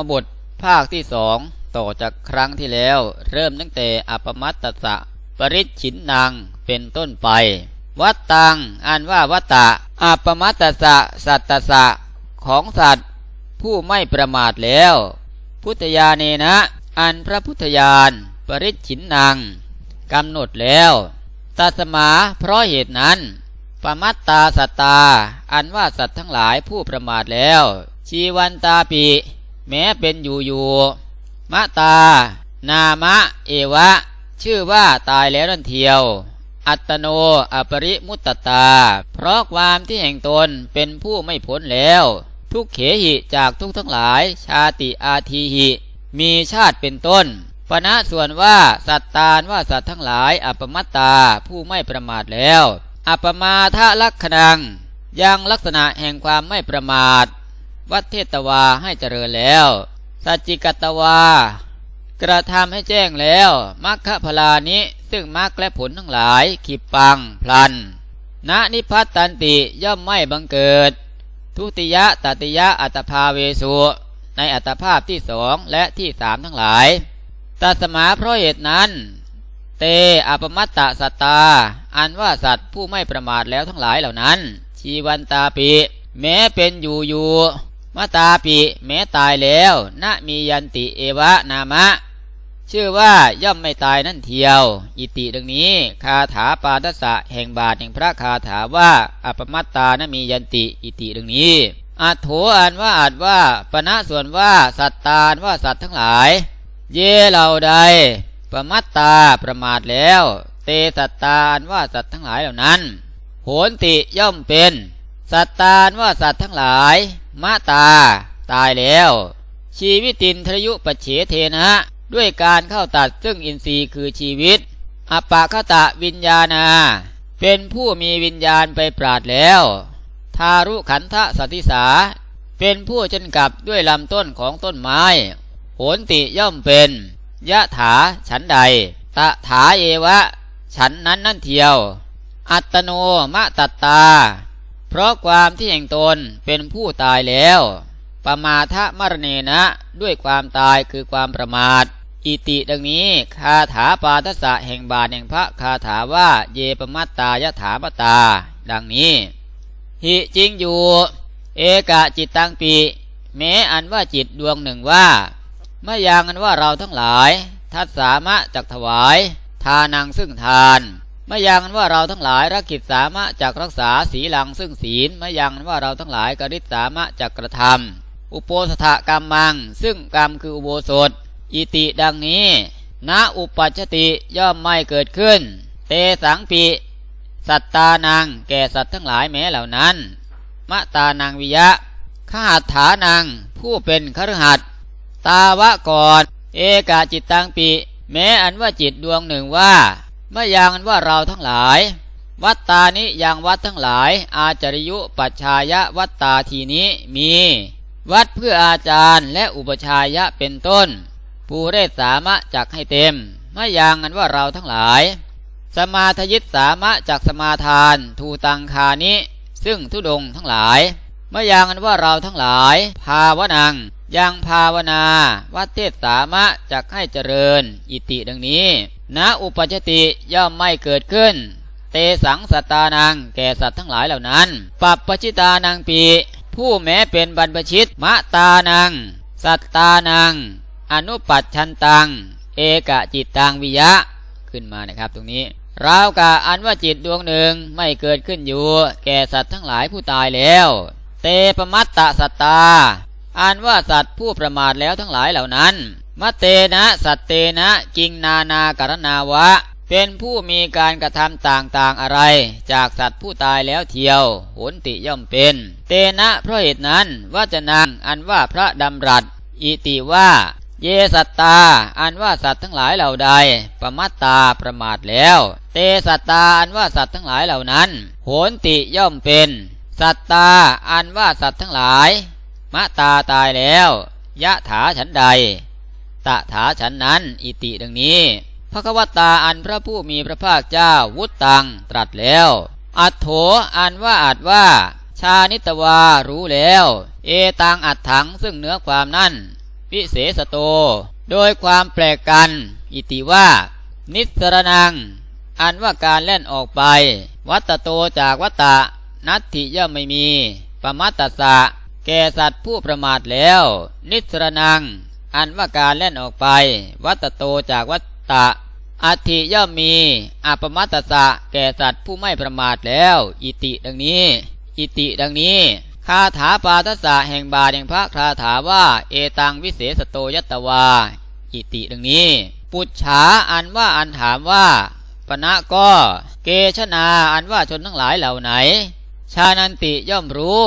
มบทภาคที่สองต่อจากครั้งที่แล้ว เริ่มตั้งแต่อปมัตตสะปริชินนางเป็นต้นไป วัตตังอ่านว่าวัตตะอปมัตตสะสัตตสะของสัตว์ ผู้ไม่ประมาทแล้ว พุทธญาเนนะ อันพระพุทธญาณปริชินนางกำหนดแล้วตัสมาเพราะเหตุนั้นปมัตตาสัตตา อันว่าสัตว์ทั้งหลายผู้ประมาทแล้ว ชีวันตาปี แม้เป็นอยู่อยู่มะตา นามะ เอวะ ชื่อว่าตายแล้วนั่นเทียว อัตโนอปริมุตตา เพราะความที่แห่งตนเป็นผู้ไม่พ้นแล้ว ทุกเขหิจากทุกทั้งหลาย ชาติอาทีหิ มีชาติเป็นต้นปณะส่วนว่าสัตตานว่าสัตว์ทั้งหลายอัปมัตตาผู้ไม่ประมาทแล้ว อัปมาทะลักขณัง ยังลักษณะแห่งความไม่ประมาท วัดเทตวาให้เจริญแล้วสัจจิกตวา กระทำให้แจ้งแล้วมัคคะพลานิซึ่งมรรคและผลทั้งหลายขีปังพลันณนิพัตตันติย่อมไม่บังเกิด ทุติยะตติยะอัตภาเวสุในอัตภาพที่สองและที่สามทั้งหลายตัสมาเพราะเหตุนั้น เตอปมัตตสัตตา อันว่าสัตว์ผู้ไม่ประมาทแล้วทั้งหลายเหล่านั้น ชีวันตาปีแม้เป็นอยู่อยู่ มาตาปีแม้ตายแล้วณมียันติเอวะนามะ ชื่อว่าย่อมไม่ตายนั่นเทียว อิติดังนี้ คาถาปาทสะแห่งบาทแห่งพระคาถาว่าอปมัตตานมียันติอิติดังนี้อัตโถอันว่าอัดว่าปณะส่วนว่าสัตตานว่าสัตว์ทั้งหลาย เยเหล่าใด ประมัตตาประมาทแล้ว เตสัตตานว่าสัตว์ทั้งหลายเหล่านั้นโหนติย่อมเป็น สัตตานว่าสัตว์ทั้งหลาย มะตา ตายแล้ว ชีวิตินทรยุปเฉเทนะด้วยการเข้าตัดซึ่งอินทรีย์คือชีวิต อปะคตะวิญญาณา เป็นผู้มีวิญญาณไปปราดแล้ว ทารุขันธสัติสา เป็นผู้จนกับด้วยลำต้นของต้นไม้ โหนติย่อมเป็น ยะถาฉันใด ตะถาเอวะ ฉันนั้นนั่นเทียว อัตโนมะตัตตา เพราะความที่แห่งตนเป็นผู้ตายแล้วปมาทะมรเนนะด้วยความตายคือความประมาท อิติดังนี้คาถาปาทสะแห่งบาทแห่งพระคาถาว่าเยปมัตตายะถามตา ดังนี้ หิจริงอยู่ เอกะจิตตังปีแม้อันว่าจิตดวงหนึ่งว่าไม่ยังกันว่าเราทั้งหลาย ทัดสามะจักถวาย ทานังซึ่งทาน ไม่ยังกันว่าเราทั้งหลายรักกิจสามะจักรักษาศีลังซึ่งศีลไม่ยังกันว่าเราทั้งหลายกริษสามะจักกระทำอุโปสถกรรมมัง ซึ่งกรรมคืออุโบสถ อิติดังนี้ณอุปัชติย่อมไม่เกิดขึ้น เตสังปีสัตตานัง แก่สัตว์ทั้งหลายแม้เหล่านั้น มะตานังวิยะข้าถานัง ผู้เป็นครหัสตาวะก่อน เอกาจิตตังปีแม้อันว่าจิตดวงหนึ่งว่า เมื่อยังอันว่าเราทั้งหลาย วัตตานิยังวัดทั้งหลาย อาจริยุปัชายะวัตตาทีนี้มี วัดเพื่ออาจารย์และอุปชายะเป็นต้นผู้เรศสามะจักให้เต็มเมื่อยังอันว่าเราทั้งหลาย สมาทยิตสามะจากสมาทานทูตังคานิซึ่งทุดงทั้งหลายเมื่อยังอันว่าเราทั้งหลาย ภาวนังยังภาวนาวัดเทศสามะจะให้เจริญ อิติดังนี้ ณอุปจติย่อมไม่เกิดขึ้น เตสังสตานัง แก่สัตว์ทั้งหลายเหล่านั้น ปัปปชิตานังปีผู้แม้เป็นบรรพชิตมะตานัง สัตตานัง อนุปัชชันตัง เอกจิตตังวิยะ ขึ้นมานะครับตรงนี้ราวกะอันว่าจิตดวงหนึ่งไม่เกิดขึ้นอยู่ แก่สัตว์ทั้งหลายผู้ตายแล้ว เตปมัตตสัตตาอ่านว่าสัตว์ผู้ประมาทแล้วทั้งหลายเหล่านั้น มะเตนะสัตเตนะกิงนานาการนาวะ เป็นผู้มีการกระทำต่างๆอะไร จากสัตว์ผู้ตายแล้วเทียวโหนติย่อมเป็น เตนะเพราะเหตุนั้นว่าจะนางอันว่าพระดำรัส อิติว่า เยสัตตา อันว่าสัตว์ทั้งหลายเหล่าใด ประมัตตาประมาทแล้ว เตสัตตาอันว่าสัตว์ทั้งหลายเหล่านั้นโหนติย่อมเป็น สัตตาอันว่าสัตว์ทั้งหลายมะตาตายแล้ว ยะถาฉันใด ตถาฉันนั้นอิติดังนี้พระกวตาอันพระผู้มีพระภาคเจ้าวุตตังตรัสแล้ว อัตโถอันว่าอัดว่า ชานิตวารู้แล้ว เอตังอัดถังซึ่งเนื้อความนั่นวิเศษโต โดยความแปลกกัน อิติว่า นิสรนัง อันว่าการเล่นออกไป วัตโตจากวัตตะ นัตถิย่อมไม่มีปมัตตสะแก่สัตว์ผู้ประมาทแล้ว นิสรนัง อันว่าการเล่นออกไป วัตโตจากวัตตะอัติย่อมมีอัปมัตตสะแก่สัตว์ผู้ไม่ประมาทแล้ว อิติดังนี้ อิติดังนี้ คาถาปาทสะแห่งบาแห่งพระคาถาว่า เอตังวิเศษโตยัตตวา อิติดังนี้ ปุจฉาอันว่าอันถามว่าปณะก็เกชนาอันว่าชนทั้งหลายเหล่าไหน ชานันติย่อมรู้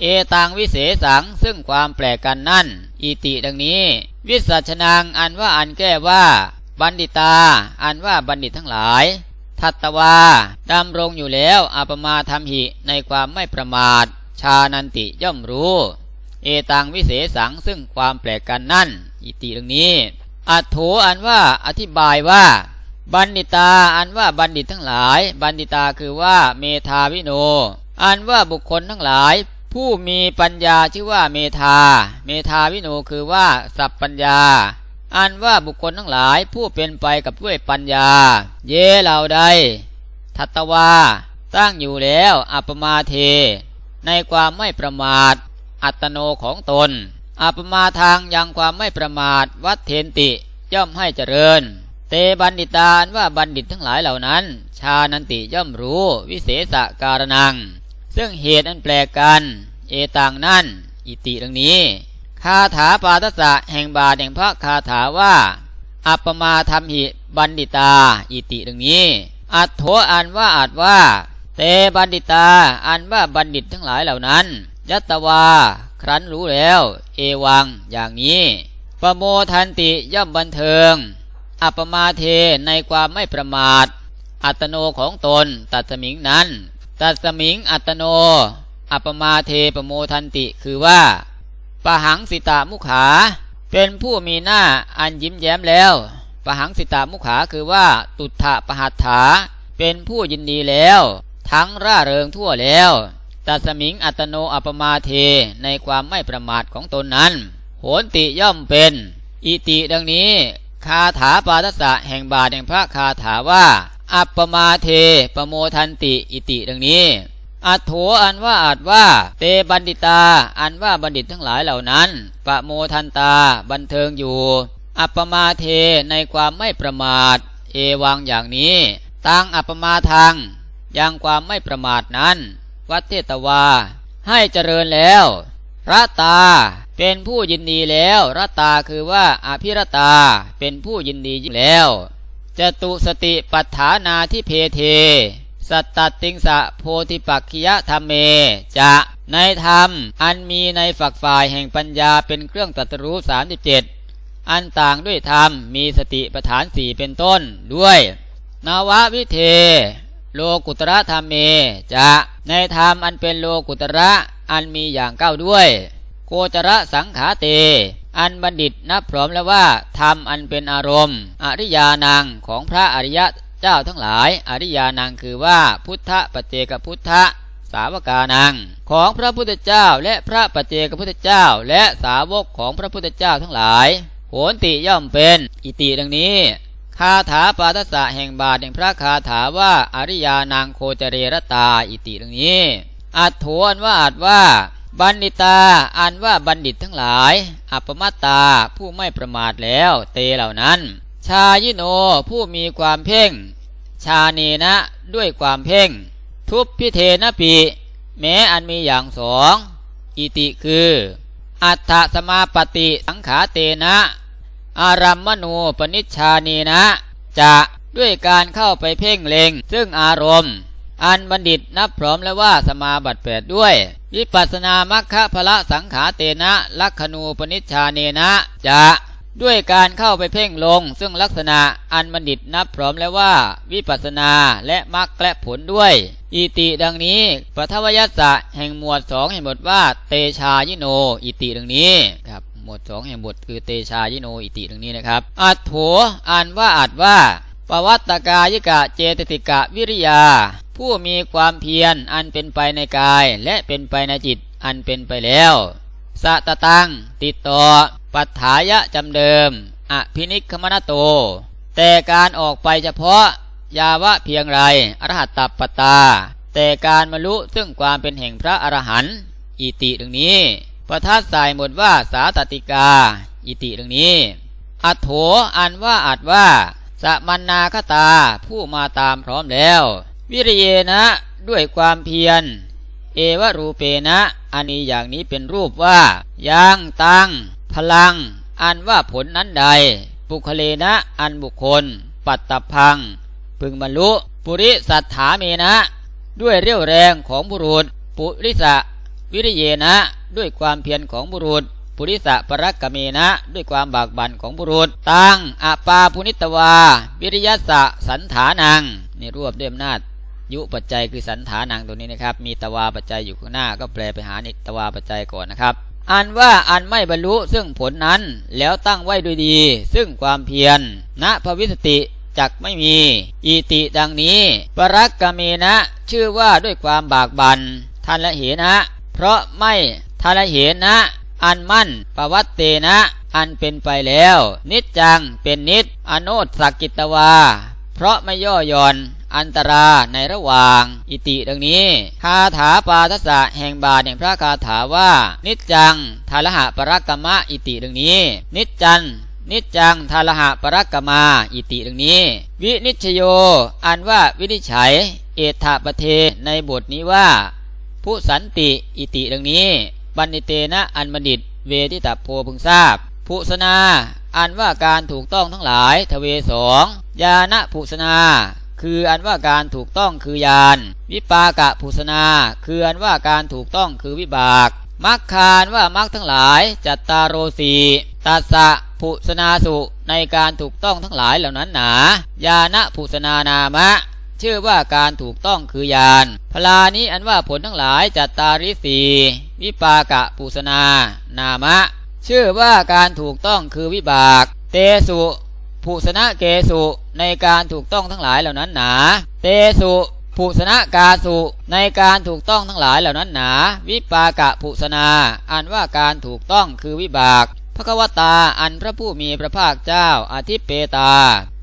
เอตังวิเศษสังซึ่งความแปลกกันนั่น อิติดังนี้ วิสัชนางอันว่าอันแก้ว่า บัณฑิตา อันว่าบัณฑิตทั้งหลาย ทัตตวาดำรงอยู่แล้วอาปมาธรรมหิในความไม่ประมาท ชานันติย่อมรู้ เอตังวิเศษสังซึ่งความแปลกกันนั่น อิติดังนี้อัตโถอันว่าอธิบายว่า บัณฑิตาอันว่าบัณฑิตทั้งหลาย บัณฑิตาคือว่าเมธาวิโน อันว่าบุคคลทั้งหลาย ผู้มีปัญญาชื่อว่าเมธา เมธาวิโนคือว่าสัพปัญญา อันว่าบุคคลทั้งหลายผู้เป็นไปกับด้วยปัญญา เยเหล่าใด ทัตตวา ตั้งอยู่แล้วอัปมาเท ในความไม่ประมาท อัตโนของตน อัปมาทางยังความไม่ประมาทวัดเทนติย่อมให้เจริญ เตบัณฑิตานว่าบัณฑิตทั้งหลายเหล่านั้น ชานันติย่อมรู้วิเศษการนัง ซึ่งเหตุอันแปลกกัน เอตังนั่น อิติดังนี้ คาถาปาทสะแห่งบาทแห่งพระคาถาว่า อัปมาธรรมหิบัณฑิตา อิติดังนี้ อัตโถอันว่าอาจว่า เตบัณฑิตา อันว่าบัณฑิตทั้งหลายเหล่านั้น ยัตตวา ครั้นรู้แล้ว เอวัง อย่างนี้ปโมทันติย่อมบันเทิง อัปปมาเทในความไม่ประมาทอัตโนของตนตัดสมิงนั้น ตัสมิงอัตโน อัปมาเทปโมทันติ คือว่าปะหังสิตามุขา เป็นผู้มีหน้าอันยิ้มแย้มแล้วปะหังสิตามุขาคือว่าตุถะปะหัตถา เป็นผู้ยินดีแล้ว ทั้งร่าเริงทั่วแล้วตัสมิงอัตโนอัปปมาเทในความไม่ประมาทของตนนั้น โหนติย่อมเป็น อิติดังนี้ คาถาปาทสะแห่งบาทแห่งพระคาถาว่า อัปปมาเทปโมทันติอิติดังนี้อัตโถอันว่าอาจว่า เตบัณฑิตา อันว่าบัณฑิตทั้งหลายเหล่านั้น ปะโมทันตา บันเทิงอยู่ อัปปมาเทในความไม่ประมาท เอวังอย่างนี้ตั้งอัปปมาทางยังความไม่ประมาทนั้น วัดเทตวา ให้เจริญแล้วรัตตาเป็นผู้ยินดีแล้วรัตตาคือว่าอภิรตา เป็นผู้ยินดียิ่งแล้ว จตุสติปัฏฐานาทิเพเท สัตตติงสะโพธิปักขิยธรรมเม จะในธรรมอันมีในฝักฝ่ายแห่งปัญญาเป็นเครื่องตรัสรู้สามสิบเจ็ดอันต่างด้วยธรรมมีสติปัฏฐานสี่เป็นต้นด้วยนาวะวิเท โลกุตระธรรมเม จะในธรรมอันเป็นโลกุตระอันมีอย่างเก้าด้วย โกจระสังขาเต อันบัณฑิตนับพร้อมแล้วว่าธรรมอันเป็นอารมณ์ อริยานังของพระอริยเจ้าทั้งหลาย อริยานังคือว่าพุทธปเจกพุทธสาวกานัง ของพระพุทธเจ้าและพระปเจกพุทธเจ้า และสาวกของพระพุทธเจ้าทั้งหลายโหนติย่อมเป็นอิติดังนี้คาถาปาทสะแห่งบาทแห่งพระคาถาว่าอริยานางโคจเรรตาอิติดังนี้อัดโถนว่าอัดว่า บัณฑิตาอันว่าบัณฑิตทั้งหลาย อัปมัตตาผู้ไม่ประมาทแล้ว เตเหล่านั้น ชายิโนผู้มีความเพ่ง ชาเนนะด้วยความเพ่ง ทุบพิเทนะปีแม้อันมีอย่างสอง อิติคือ อัตถสมาปฏิสังขาเตนะ อารัมมณูปนิชชานีนะ จะด้วยการเข้าไปเพ่งเล็งซึ่งอารมณ์ อันบัณฑิตนับพร้อมแล้วว่าสมาบัติแปดด้วย วิปัสนามัคคะพละสังขาเตนะลักขณูปนิชาเนนะจะด้วยการเข้าไปเพ่งลง ซึ่งลักษณะอันบัณฑิตนับพร้อมแล้วว่า วิปัสนาและมรรคและผลด้วย อิติดังนี้ปทวยัสสะแห่งหมวดสองแห่งบทว่าเตชายิโน อิติดังนี้ครับหมวดสองแห่งบทคือเตชายิโนอิติดังนี้นะครับอัตโถอ่านว่าอัดว่าปวัตตกายกะเจตติกะวิริยา ผู้มีความเพียรอันเป็นไปในกายและเป็นไปในจิตอันเป็นไปแล้วสะตะตังติดต่อ ปัฏฐายะจำเดิม อภินิคมนโต แต่การออกไปเฉพาะยาวะเพียงไรอรหัตตปตา แต่การมรุซึ่งความเป็นแห่งพระอรหันต์อิติดังนี้ประทัดสายหมดว่าสาตติกา อิติดังนี้ อัโถอันว่าอัดว่า สมันนาคตาผู้มาตามพร้อมแล้ว วิริเยนะด้วยความเพียร เอวรูเปนะอันนี้อย่างนี้เป็นรูปว่ายังตังพลัง อันว่าผลนั้นใด ปุคเลนะอันบุคคล ปัตตพัง พึงบรรลุ ปุริสัทธาเมนะ ด้วยเรี่ยวแรงของบุรุษ ปุริสะวิริเยนะ ด้วยความเพียรของบุรุษ ปุริสะปรักกเมนะ ด้วยความบากบั่นของบุรุษ ตังอปาพุนิตวา วิริยสะสันฐานังนี่รวบด้วยอำนาจ ยุปัจจัยคือสันฐานังตัวนี้นะครับ มีตวาปัจจัยอยู่ข้างหน้า ก็แปลไปหานิตวาปัจจัยก่อนนะครับ อันว่าอันไม่บรรลุซึ่งผลนั้นแล้วตั้งไว้ด้วยดี ซึ่งความเพียรณภวิสติจักไม่มี อีติดังนี้ ปรักกเมนะ ชื่อว่าด้วยความบากบัน่นทันละเหนะ เพราะไม่ทันละเหนะ อันมั่นปวัตเตนะ อันเป็นไปแล้ว นิจจังเป็นนิจ อโนตสักกิตวา เพราะไม่ย่อหย่อน อันตราในระหว่าง อิติดังนี้คาถาปาทสะแห่งบาทแห่งพระคาถาว่า นิจจังทาลหะปรักกมะอิติดังนี้ นิจจันนิจจังทาลหะปรักกมาอิติดังนี้ วินิชโย อันว่าวินิจฉัย เอถาปเทในบทนี้ว่า ผู้สันติอิติดังนี้ บันิเตนะอันบัณฑิต เวทิตาโพพึงทราบผู้สนาอันว่าการถูกต้องทั้งหลายทเวสองยานะผู้สนา คืออันว่าการถูกต้องคือยาน วิปากะผู้สนา คืออันว่าการถูกต้องคือวิบากมักคานว่ามักทั้งหลายจัตตารโรสีตัสสะผู้สนาสุในการถูกต้องทั้งหลายเหล่านั้นหนายานะผู้สนานามะ ชื่อว่าการถูกต้องคือยานพลานี้อันว่าผลทั้งหลายจัตตาริสีวิปากะปุสนานามะ ชื่อว่าการถูกต้องคือวิบาก เตสุ ภูสนะเกสุ ในการถูกต้องทั้งหลายเหล่านั้นหนา เตสุภูสนะกาสุในการถูกต้องทั้งหลายเหล่านั้นหนา วิปากะภูสนาอันว่าการถูกต้องคือวิบากพระกวตาอันพระผู้มีพระภาคเจ้าอาทิเปตา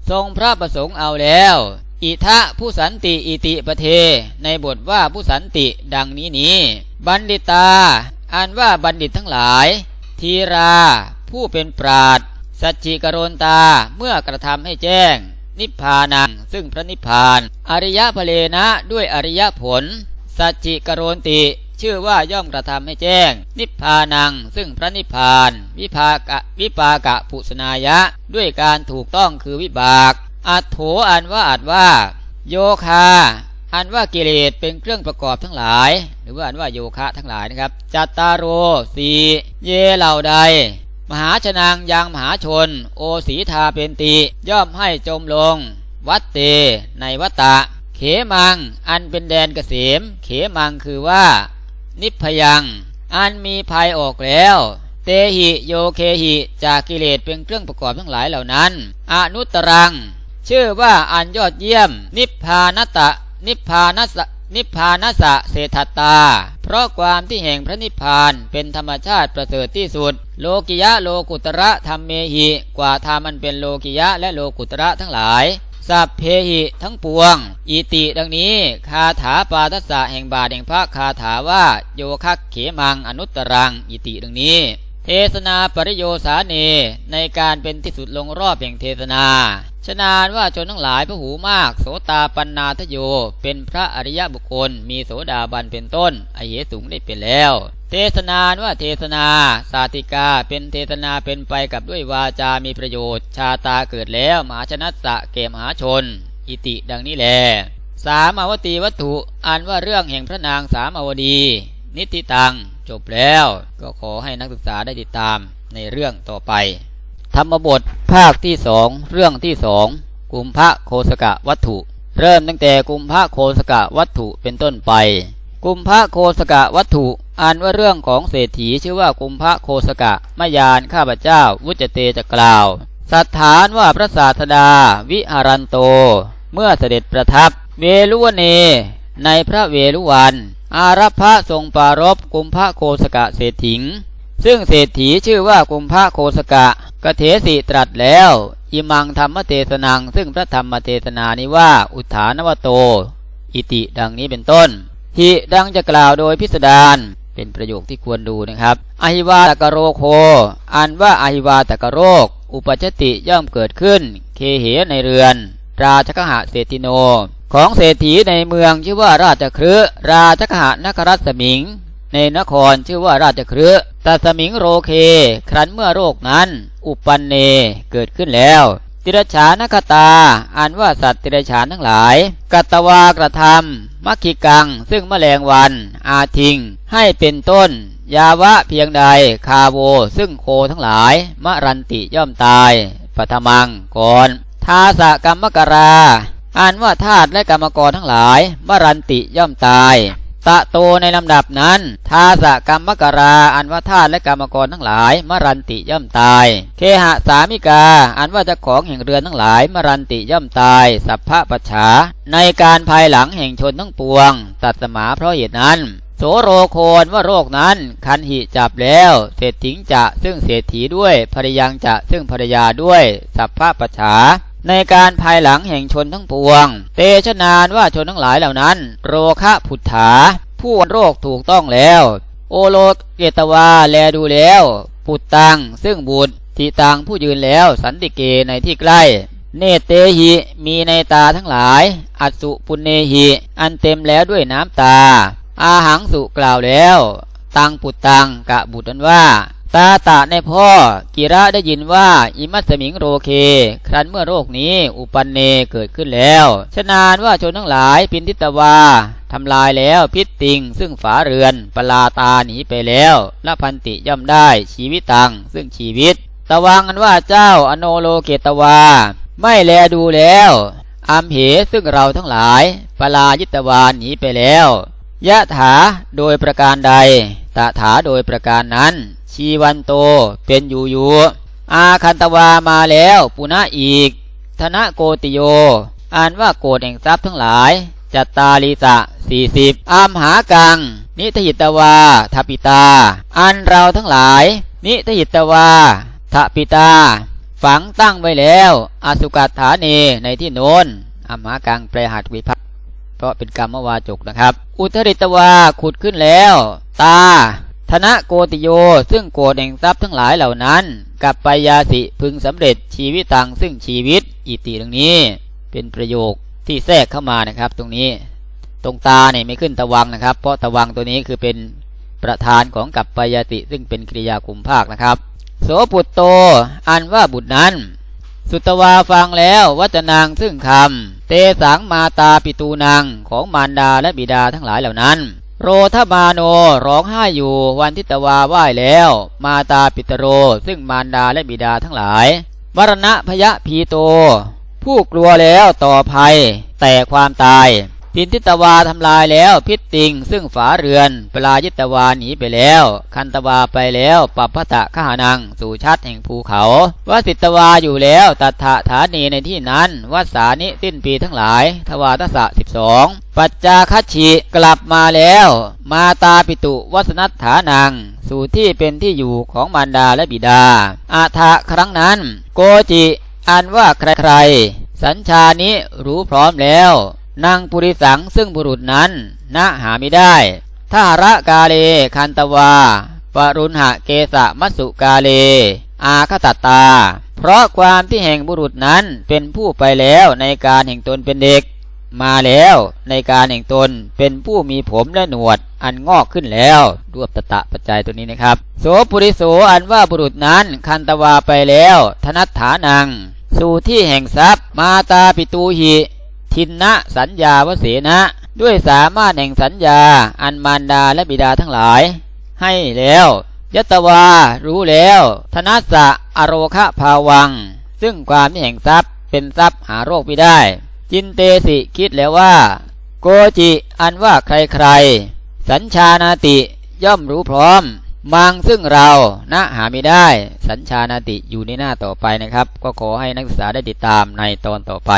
ทรงพระประสงค์เอาแล้ว อิทะผู้สันติอิติปเท ในบทว่าผู้สันติดังนี้นี้ บัณฑิตา อันว่าบัณฑิตทั้งหลาย ทีรา ผู้เป็นปราด สัจจิกรณตาเมื่อกระทำให้แจ้ง นิพพานังซึ่งพระนิพพาน อริยพเลนะด้วยอริยผล สัจจิกรณติ ชื่อว่าย่อมกระทำให้แจ้ง นิพพานังซึ่งพระนิพพาน วิภากะวิปากะปุสนายะ ด้วยการถูกต้องคือวิบาก อัตโถอันว่าอัดว่า โยคาอันว่ากิเลสเป็นเครื่องประกอบทั้งหลาย หรือว่าอันว่าโยคะทั้งหลายนะครับจัตตารโรสีเยเหล่าใด มหาชนางยังมหาชน โอสีทาเป็นติ ย่อมให้จมลง วัดเต ในวัตตะ เขมัง อันเป็นแดนเกษม เขมังคือว่า นิพยัง อันมีภัยออกแล้ว เตหิโยเคหิจากกิเลสเป็นเครื่องประกอบทั้งหลายเหล่านั้นอนุตรัง ชื่อว่าอันยอดเยี่ยม นิพพานตะ นิพพานส นิพพานสะเศรษฐตา เพราะความที่แห่งพระนิพพานเป็นธรรมชาติประเสริฐที่สุด โลกิยะโลกุตระธรรมเมหิ กว่าธรรมมันเป็นโลกิยะและโลกุตระทั้งหลายสัพเพหิทั้งปวง อิติดังนี้คาถาปาทัสสะแห่งบาทแห่งพระคาถาว่าโยคักเขมังอนุตตรัง อิติดังนี้ เทศนาปริโยสาเนในการเป็นที่สุดลงรอบแห่งเทศนาชนานว่าชนทั้งหลายพระหูมาก โสตาปันนาทโย เป็นพระอริยบุคคล มีโสดาบันเป็นต้นอเหตุงได้เป็นแล้ว เทศนานว่าเทศนาสาติกาเป็นเทศนาเป็นไปกับด้วยวาจามีประโยชน์ ชาตาเกิดแล้วมหาชนัสะเกมหาชน อิติดังนี้แลสามอวตีวัตถุอันว่าเรื่องแห่งพระนางสามอวดี นิติตัง จบแล้วก็ขอให้นักศึกษาได้ติดตามในเรื่องต่อไป ธรรมบทภาคที่สองเรื่องที่สองกุมภะโคสกะวัตถุ เริ่มตั้งแต่กุมภะโคสกะวัตถุเป็นต้นไป กุมภะโคสกะวัตถุอันว่าเรื่องของเศรษฐีชื่อว่ากุมภะโคสกะมายานข้าพเจ้า วุจเตจะกล่าวสัทธานว่าพระศาสดา วิหารันโต เมื่อเสด็จประทับ เวลุวเน ในพระเวลุวัน อารัพะทรงปารบกุมภะโคสกะเศรษฐิง ซึ่งเศรษฐีชื่อว่ากุมภะโคสกะกเถสิตรัสแล้วอิมังธรรมเทศนัง ซึ่งพระธรรมเทศนานี้ว่าอุทานวโต อิติดังนี้เป็นต้นหิดังจะกล่าวโดยพิสดารเป็นประโยคที่ควรดูนะครับอหิวาตกโรโคอันว่าอหิวาตกโรค อุปชติย่อมเกิดขึ้น เคเหในเรือน ราชกหะเศรษฐิโน ของเศรษฐีในเมืองชื่อว่าราชครืราชกหะนครัสมิง ในนครชื่อว่าราชครืตัสมิงโรเค ครั้นเมื่อโรคนั้น อุปันเนเกิดขึ้นแล้วติรชานคตาอันว่าสัตว์ติรชานทั้งหลาย กัตวากระทำมัคคิกัง ซึ่งแมลงวัน อาทิง ให้เป็นต้น ยาวะเพียงใด คาโว ซึ่งโคทั้งหลาย มรันติย่อมตายปัทมังก่อนทาสะกรรมกรา อันว่าธาตุและกรรมกรทั้งหลาย มรันติย่อมตาย ตะโตในลำดับนั้นทาสะกรรมกรา อันว่าธาตุและกรรมกรทั้งหลาย มรันติย่อมตาย เคหะสามิกา อันว่าเจ้าของแห่งเรือนทั้งหลาย มรันติย่อมตาย สัพพะปัจฉา ในการภายหลังแห่งชนทั้งปวง ตัดสมาเพราะเหตุนั้นโสโรโคนว่าโรคนั้นคันหิจับแล้วเศรษฐิงจะซึ่งเศรษฐีด้วยภริยังจะซึ่งภรรยาด้วย สัพพะปัจฉา ในการภายหลังแห่งชนทั้งปวง เตชนานว่าชนทั้งหลายเหล่านั้น โรคะผุดถา ผู้โรคถูกต้องแล้ว โอโลเกตวาแลดูแล้วปุตตังซึ่งบุตรทิตังผู้ยืนแล้วสันติเกในที่ใกล้ เนเตหิมีในตาทั้งหลาย อัสุปุเนหิอันเต็มแล้วด้วยน้ำตา อาหังสุกล่าวแล้ว ตังปุตตังกะบุตรนั้นว่า ตาตะในพ่อ กิระได้ยินว่า อิมัสมิงโรเค ครั้นเมื่อโรคนี้ อุปันเนเกิดขึ้นแล้วชนานว่าชนทั้งหลายปินทิตวาทำลายแล้วพิษติง ซึ่งฝาเรือน ปลาตาหนีไปแล้วละพันติย่อมได้ชีวิตตัง ซึ่งชีวิต ตะวังอันว่าเจ้าอโนโลเกตวา ไม่แลดูแล้วอัมเหซึ่งเราทั้งหลาย ปลายิตวานหนีไปแล้วยะถาโดยประการใดตถาโดยประการนั้น ชีวันโตเป็นอยู่อยู่อาคันตวามาแล้วปุณะอีก ธนโกติโย อ่านว่าโกดแห่งทรัพย์ทั้งหลาย จัตตาลีสะสี่สิบอามหากัง นิทหิตวาทปิตา อันเราทั้งหลาย นิทหิตวาทปิตา ฝังตั้งไว้แล้ว อสุกัตฐานีในที่โน้นอามหากังแปลหัดวิพักเพราะเป็นกรรมวาจกนะครับ อุทริตวาขุดขึ้นแล้ว ตา ธนโกติโยซึ่งโกดแห่งทรัพย์ทั้งหลายเหล่านั้น กับปยาสิพึงสำเร็จชีวิตตังซึ่งชีวิตอิติตรงนี้ เป็นประโยคที่แทรกเข้ามานะครับ ตรงนี้ตรงตาเนี่ยไม่ขึ้นตะวังนะครับ เพราะตะวังตัวนี้คือเป็นประธานของกับปยาติ ซึ่งเป็นกริยาคุมภาคนะครับ โสปุตโตอันว่าบุตรนั้น สุตวาฟังแล้ววัจนางซึ่งคำเตสังมาตาปิตูนางของมารดาและบิดาทั้งหลายเหล่านั้น โรธมาโนร้องไห้อยู่วันทิตวาไหว้แล้ว มาตาปิตโร ซึ่งมารดาและบิดาทั้งหลาย มรณะพยะพีโต ผู้กลัวแล้วต่อภัยแต่ความตาย ปินทิตวาทำลายแล้ว พิษติง ซึ่งฝาเรือนปลายิตวาหนีไปแล้ว คันตวาไปแล้วปัปพะตะขหานัง สู่ชัดแห่งภูเขาวสิตวาอยู่แล้วตัถะฐานีในที่นั้นวัดสานิสิ้นปีทั้งหลาย ทวาทศะสิบสองปัจจาคัชิกลับมาแล้ว มาตาปิตุวัสนัตฐานัง สู่ที่เป็นที่อยู่ของมารดาและบิดา อาทะครั้งนั้น โกจิอันว่าใครๆสัญชานิรู้พร้อมแล้ว นางปุริสังซึ่งบุรุษนั้นณหาไม่ได้ทาระกาเลคันตวา ปรุณหะเกสะมัสุกาเล อาคตตา เพราะความที่แห่งบุรุษนั้นเป็นผู้ไปแล้วในการแห่งตนเป็นเด็ก มาแล้วในการแห่งตนเป็นผู้มีผมและหนวด อันงอกขึ้นแล้วรวบตะตะปัจจัยตัวนี้นะครับ โสปุริโสอันว่าบุรุษนั้นคันตวาไปแล้ว ธนัตถานัง สู่ที่แห่งทรัพย์มาตาปิตูหิ ทินนะสัญญาวเสนะ ด้วยสามารถแห่งสัญญา อันมารดาและบิดาทั้งหลาย ให้แล้วยัตวารู้แล้ว ธนัสสะอโรคะภาวัง ซึ่งความที่แห่งทรัพย์เป็นทรัพย์หาโรคไม่ได้ จินเตสิคิดแล้วว่า โกจิอันว่าใครๆ สัญชานาติย่อมรู้พร้อมมังซึ่งเราณหาไม่ได้ สัญชานาติอยู่ในหน้าต่อไปนะครับ ก็ขอให้นักศึกษาได้ติดตามในตอนต่อไป